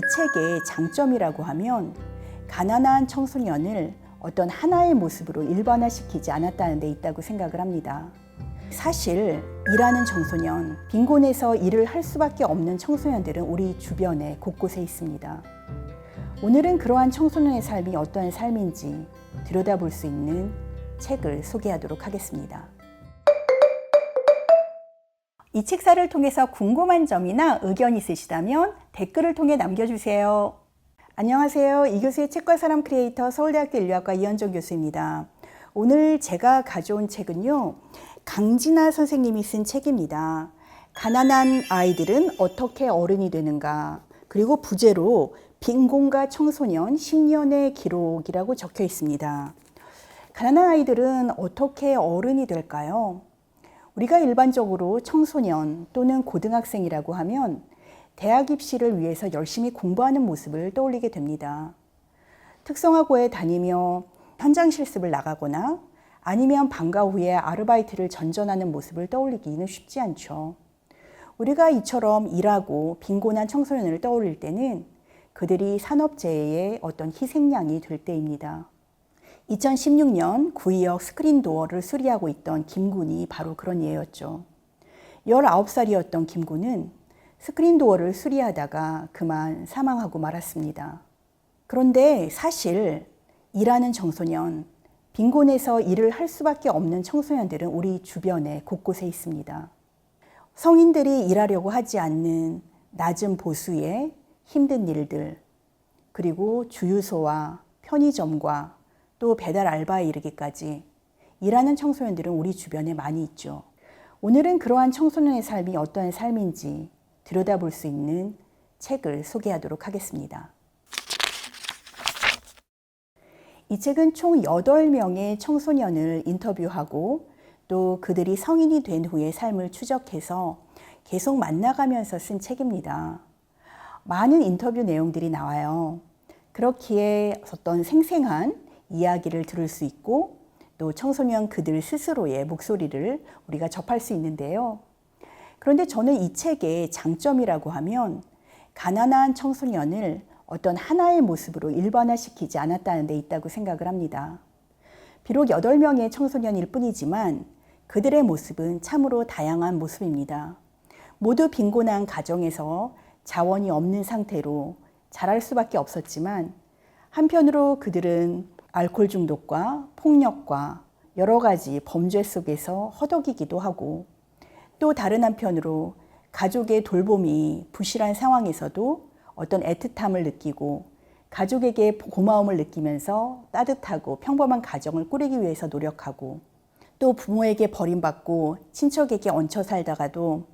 이 책의 장점이라고 하면 가난한 청소년을 어떤 하나의 모습으로 일반화시키지 않았다는 데 있다고 생각을 합니다. 사실 일하는 청소년, 빈곤에서 일을 할 수밖에 없는 청소년들은 우리 주변에 곳곳에 있습니다. 오늘은 그러한 청소년의 삶이 어떠한 삶인지 들여다볼 수 있는 책을 소개하도록 하겠습니다. 이 책사를 통해서 궁금한 점이나 의견 있으시다면 댓글을 통해 남겨주세요. 안녕하세요. 이 교수의 책과 사람 크리에이터 서울대학교 인류학과 이현정 교수입니다. 오늘 제가 가져온 책은요. 강진아 선생님이 쓴 책입니다. 가난한 아이들은 어떻게 어른이 되는가. 그리고 부제로 빈곤과 청소년 10년의 기록이라고 적혀 있습니다. 가난한 아이들은 어떻게 어른이 될까요? 우리가 일반적으로 청소년 또는 고등학생이라고 하면 대학 입시를 위해서 열심히 공부하는 모습을 떠올리게 됩니다. 특성화고에 다니며 현장 실습을 나가거나 아니면 방과 후에 아르바이트를 전전하는 모습을 떠올리기는 쉽지 않죠. 우리가 이처럼 일하고 빈곤한 청소년을 떠올릴 때는 그들이 산업재해의 어떤 희생양이 될 때입니다. 2016년 구의역 스크린 도어를 수리하고 있던 김군이 바로 그런 예였죠. 19살이었던 김군은 스크린 도어를 수리하다가 그만 사망하고 말았습니다. 그런데 사실 일하는 청소년, 빈곤에서 일을 할 수밖에 없는 청소년들은 우리 주변에 곳곳에 있습니다. 성인들이 일하려고 하지 않는 낮은 보수의 힘든 일들, 그리고 주유소와 편의점과 또 배달 알바에 이르기까지 일하는 청소년들은 우리 주변에 많이 있죠. 오늘은 그러한 청소년의 삶이 어떠한 삶인지 들여다볼 수 있는 책을 소개하도록 하겠습니다. 이 책은 총 8명의 청소년을 인터뷰하고 또 그들이 성인이 된 후의 삶을 추적해서 계속 만나가면서 쓴 책입니다. 많은 인터뷰 내용들이 나와요. 그렇기에 어떤 생생한 이야기를 들을 수 있고 또 청소년 그들 스스로의 목소리를 우리가 접할 수 있는데요. 그런데 저는 이 책의 장점이라고 하면 가난한 청소년을 어떤 하나의 모습으로 일반화시키지 않았다는 데 있다고 생각을 합니다. 비록 8명의 청소년일 뿐이지만 그들의 모습은 참으로 다양한 모습입니다. 모두 빈곤한 가정에서 자원이 없는 상태로 자랄 수밖에 없었지만 한편으로 그들은 알코올 중독과 폭력과 여러 가지 범죄 속에서 허덕이기도 하고 또 다른 한편으로 가족의 돌봄이 부실한 상황에서도 어떤 애틋함을 느끼고 가족에게 고마움을 느끼면서 따뜻하고 평범한 가정을 꾸리기 위해서 노력하고 또 부모에게 버림받고 친척에게 얹혀 살다가도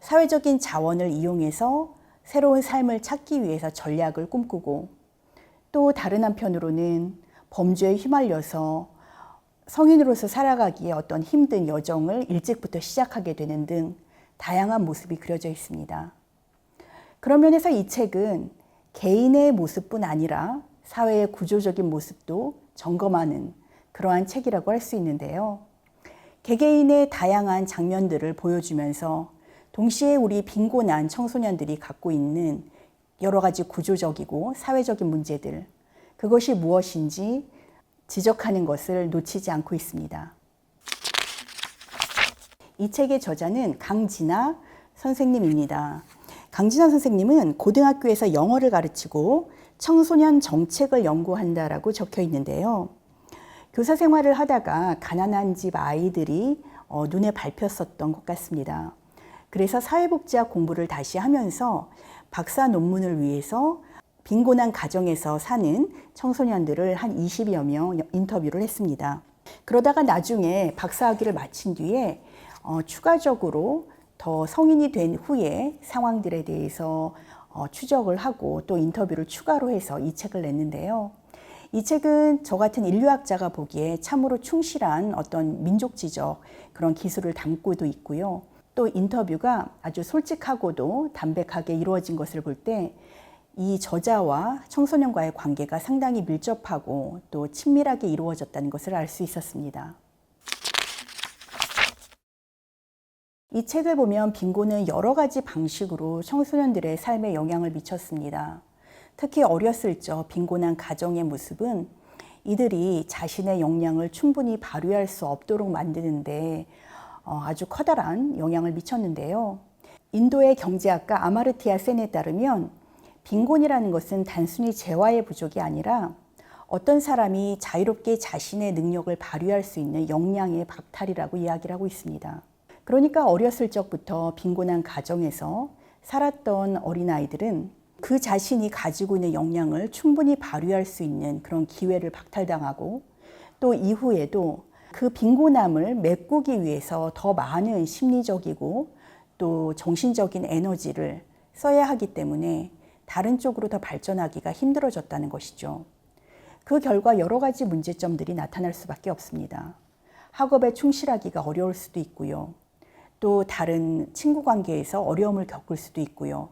사회적인 자원을 이용해서 새로운 삶을 찾기 위해서 전략을 꿈꾸고 또 다른 한편으로는 범죄에 휘말려서 성인으로서 살아가기에 어떤 힘든 여정을 일찍부터 시작하게 되는 등 다양한 모습이 그려져 있습니다. 그런 면에서 이 책은 개인의 모습뿐 아니라 사회의 구조적인 모습도 점검하는 그러한 책이라고 할 수 있는데요. 개개인의 다양한 장면들을 보여주면서 동시에 우리 빈곤한 청소년들이 갖고 있는 여러 가지 구조적이고 사회적인 문제들, 그것이 무엇인지 지적하는 것을 놓치지 않고 있습니다. 이 책의 저자는 강진아 선생님입니다. 강진아 선생님은 고등학교에서 영어를 가르치고 청소년 정책을 연구한다라고 적혀 있는데요. 교사 생활을 하다가 가난한 집 아이들이 어, 눈에 밟혔었던 것 같습니다. 그래서 사회복지학 공부를 다시 하면서 박사 논문을 위해서 빈곤한 가정에서 사는 청소년들을 한 20여 명 인터뷰를 했습니다. 그러다가 나중에 박사학위를 마친 뒤에 어, 추가적으로 더 성인이 된 후에 상황들에 대해서 어, 추적을 하고 또 인터뷰를 추가로 해서 이 책을 냈는데요. 이 책은 저 같은 인류학자가 보기에 참으로 충실한 어떤 민족지적 그런 기술을 담고도 있고요. 또 인터뷰가 아주 솔직하고도 담백하게 이루어진 것을 볼 때 이 저자와 청소년과의 관계가 상당히 밀접하고 또 친밀하게 이루어졌다는 것을 알 수 있었습니다. 이 책을 보면 빈곤은 여러 가지 방식으로 청소년들의 삶에 영향을 미쳤습니다. 특히 어렸을 적 빈곤한 가정의 모습은 이들이 자신의 역량을 충분히 발휘할 수 없도록 만드는데 어, 아주 커다란 영향을 미쳤는데요. 인도의 경제학가 아마르티아 센에 따르면 빈곤이라는 것은 단순히 재화의 부족이 아니라 어떤 사람이 자유롭게 자신의 능력을 발휘할 수 있는 역량의 박탈이라고 이야기를 하고 있습니다. 그러니까 어렸을 적부터 빈곤한 가정에서 살았던 어린아이들은 그 자신이 가지고 있는 역량을 충분히 발휘할 수 있는 그런 기회를 박탈당하고 또 이후에도 그 빈곤함을 메꾸기 위해서 더 많은 심리적이고 또 정신적인 에너지를 써야 하기 때문에 다른 쪽으로 더 발전하기가 힘들어졌다는 것이죠. 그 결과 여러 가지 문제점들이 나타날 수밖에 없습니다. 학업에 충실하기가 어려울 수도 있고요. 또 다른 친구 관계에서 어려움을 겪을 수도 있고요.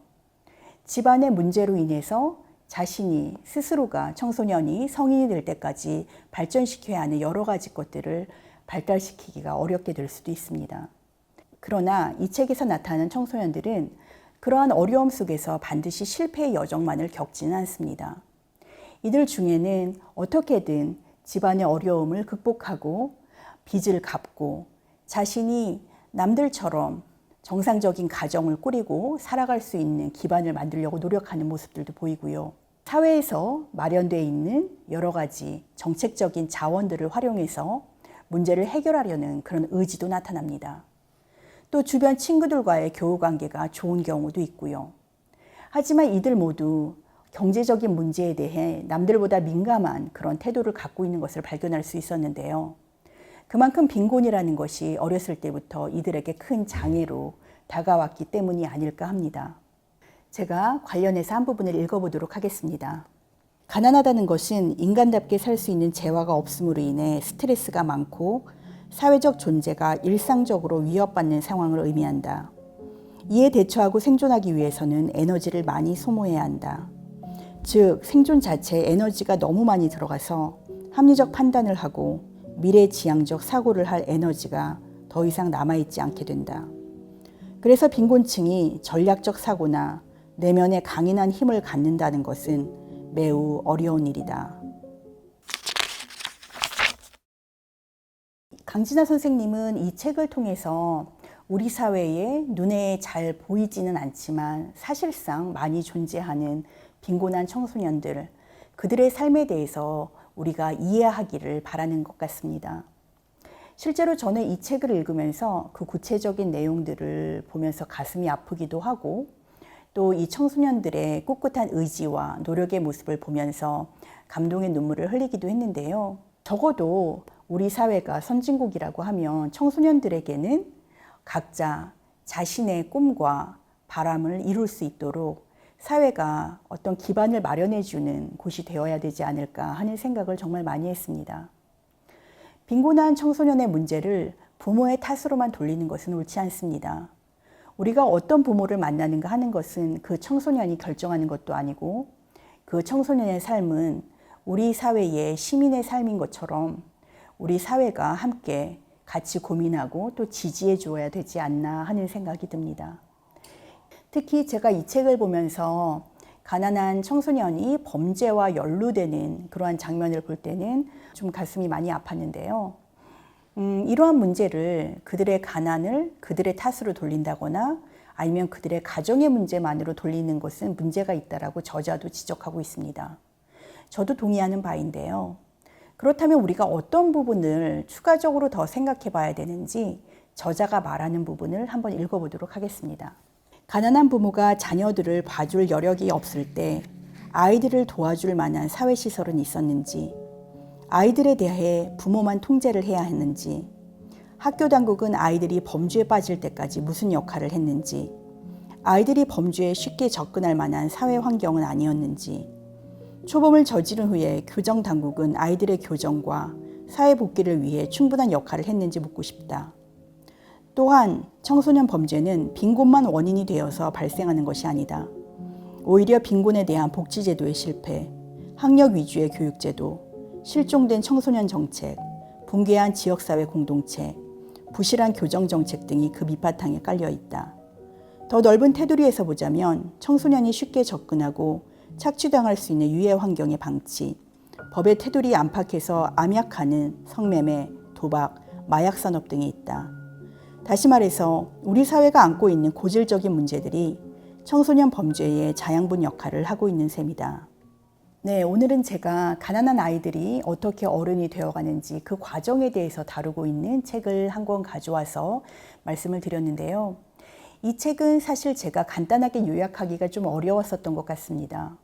집안의 문제로 인해서 자신이 스스로가 청소년이 성인이 될 때까지 발전시켜야 하는 여러 가지 것들을 발달시키기가 어렵게 될 수도 있습니다. 그러나 이 책에서 나타나는 청소년들은 그러한 어려움 속에서 반드시 실패의 여정만을 겪지는 않습니다. 이들 중에는 어떻게든 집안의 어려움을 극복하고 빚을 갚고 자신이 남들처럼 정상적인 가정을 꾸리고 살아갈 수 있는 기반을 만들려고 노력하는 모습들도 보이고요. 사회에서 마련되어 있는 여러 가지 정책적인 자원들을 활용해서 문제를 해결하려는 그런 의지도 나타납니다. 또 주변 친구들과의 교우 관계가 좋은 경우도 있고요. 하지만 이들 모두 경제적인 문제에 대해 남들보다 민감한 그런 태도를 갖고 있는 것을 발견할 수 있었는데요. 그만큼 빈곤이라는 것이 어렸을 때부터 이들에게 큰 장애로 다가왔기 때문이 아닐까 합니다. 제가 관련해서 한 부분을 읽어보도록 하겠습니다. 가난하다는 것은 인간답게 살 수 있는 재화가 없음으로 인해 스트레스가 많고 사회적 존재가 일상적으로 위협받는 상황을 의미한다. 이에 대처하고 생존하기 위해서는 에너지를 많이 소모해야 한다. 즉, 생존 자체에 에너지가 너무 많이 들어가서 합리적 판단을 하고 미래지향적 사고를 할 에너지가 더 이상 남아있지 않게 된다. 그래서 빈곤층이 전략적 사고나 내면에 강인한 힘을 갖는다는 것은 매우 어려운 일이다. 강진아 선생님은 이 책을 통해서 우리 사회에 눈에 잘 보이지는 않지만 사실상 많이 존재하는 빈곤한 청소년들, 그들의 삶에 대해서 우리가 이해하기를 바라는 것 같습니다. 실제로 저는 이 책을 읽으면서 그 구체적인 내용들을 보면서 가슴이 아프기도 하고 또 이 청소년들의 꿋꿋한 의지와 노력의 모습을 보면서 감동의 눈물을 흘리기도 했는데요. 적어도 우리 사회가 선진국이라고 하면 청소년들에게는 각자 자신의 꿈과 바람을 이룰 수 있도록 사회가 어떤 기반을 마련해 주는 곳이 되어야 되지 않을까 하는 생각을 정말 많이 했습니다. 빈곤한 청소년의 문제를 부모의 탓으로만 돌리는 것은 옳지 않습니다. 우리가 어떤 부모를 만나는가 하는 것은 그 청소년이 결정하는 것도 아니고 그 청소년의 삶은 우리 사회의 시민의 삶인 것처럼 우리 사회가 함께 같이 고민하고 또 지지해 주어야 되지 않나 하는 생각이 듭니다. 특히 제가 이 책을 보면서 가난한 청소년이 범죄와 연루되는 그러한 장면을 볼 때는 좀 가슴이 많이 아팠는데요. 음, 이러한 문제를 그들의 가난을 그들의 탓으로 돌린다거나 아니면 그들의 가정의 문제만으로 돌리는 것은 문제가 있다라고 저자도 지적하고 있습니다. 저도 동의하는 바인데요. 그렇다면 우리가 어떤 부분을 추가적으로 더 생각해 봐야 되는지 저자가 말하는 부분을 한번 읽어보도록 하겠습니다. 가난한 부모가 자녀들을 봐줄 여력이 없을 때 아이들을 도와줄 만한 사회시설은 있었는지, 아이들에 대해 부모만 통제를 해야 했는지, 학교 당국은 아이들이 범죄에 빠질 때까지 무슨 역할을 했는지, 아이들이 범죄에 쉽게 접근할 만한 사회 환경은 아니었는지, 초범을 저지른 후에 교정 당국은 아이들의 교정과 사회 복귀를 위해 충분한 역할을 했는지 묻고 싶다. 또한 청소년 범죄는 빈곤만 원인이 되어서 발생하는 것이 아니다. 오히려 빈곤에 대한 복지제도의 실패, 학력 위주의 교육제도, 실종된 청소년 정책, 붕괴한 지역사회 공동체, 부실한 교정 정책 등이 그 밑바탕에 깔려 있다. 더 넓은 테두리에서 보자면 청소년이 쉽게 접근하고 착취당할 수 있는 유해 환경의 방치, 법의 테두리 안팎에서 암약하는 성매매, 도박, 마약 산업 등이 있다. 다시 말해서 우리 사회가 안고 있는 고질적인 문제들이 청소년 범죄의 자양분 역할을 하고 있는 셈이다. 네, 오늘은 제가 가난한 아이들이 어떻게 어른이 되어가는지 그 과정에 대해서 다루고 있는 책을 한 권 가져와서 말씀을 드렸는데요. 이 책은 사실 제가 간단하게 요약하기가 좀 어려웠었던 것 같습니다.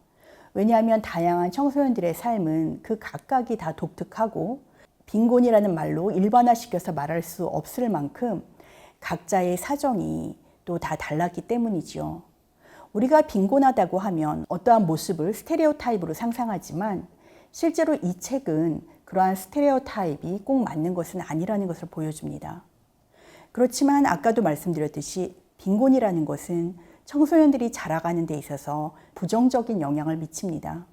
왜냐하면 다양한 청소년들의 삶은 그 각각이 다 독특하고 빈곤이라는 말로 일반화시켜서 말할 수 없을 만큼 각자의 사정이 또 다 달랐기 때문이지요. 우리가 빈곤하다고 하면 어떠한 모습을 스테레오 타입으로 상상하지만 실제로 이 책은 그러한 스테레오 타입이 꼭 맞는 것은 아니라는 것을 보여줍니다. 그렇지만 아까도 말씀드렸듯이 빈곤이라는 것은 청소년들이 자라가는 데 있어서 부정적인 영향을 미칩니다.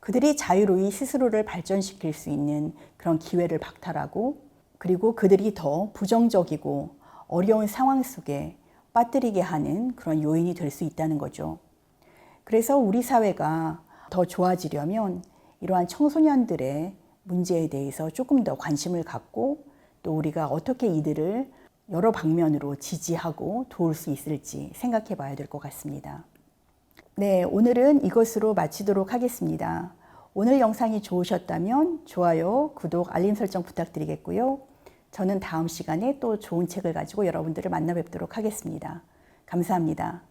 그들이 자유로이 스스로를 발전시킬 수 있는 그런 기회를 박탈하고 그리고 그들이 더 부정적이고 어려운 상황 속에 빠뜨리게 하는 그런 요인이 될 수 있다는 거죠. 그래서 우리 사회가 더 좋아지려면 이러한 청소년들의 문제에 대해서 조금 더 관심을 갖고 또 우리가 어떻게 이들을 여러 방면으로 지지하고 도울 수 있을지 생각해 봐야 될 것 같습니다. 네, 오늘은 이것으로 마치도록 하겠습니다. 오늘 영상이 좋으셨다면 좋아요, 구독, 알림 설정 부탁드리겠고요. 저는 다음 시간에 또 좋은 책을 가지고 여러분들을 만나 뵙도록 하겠습니다. 감사합니다.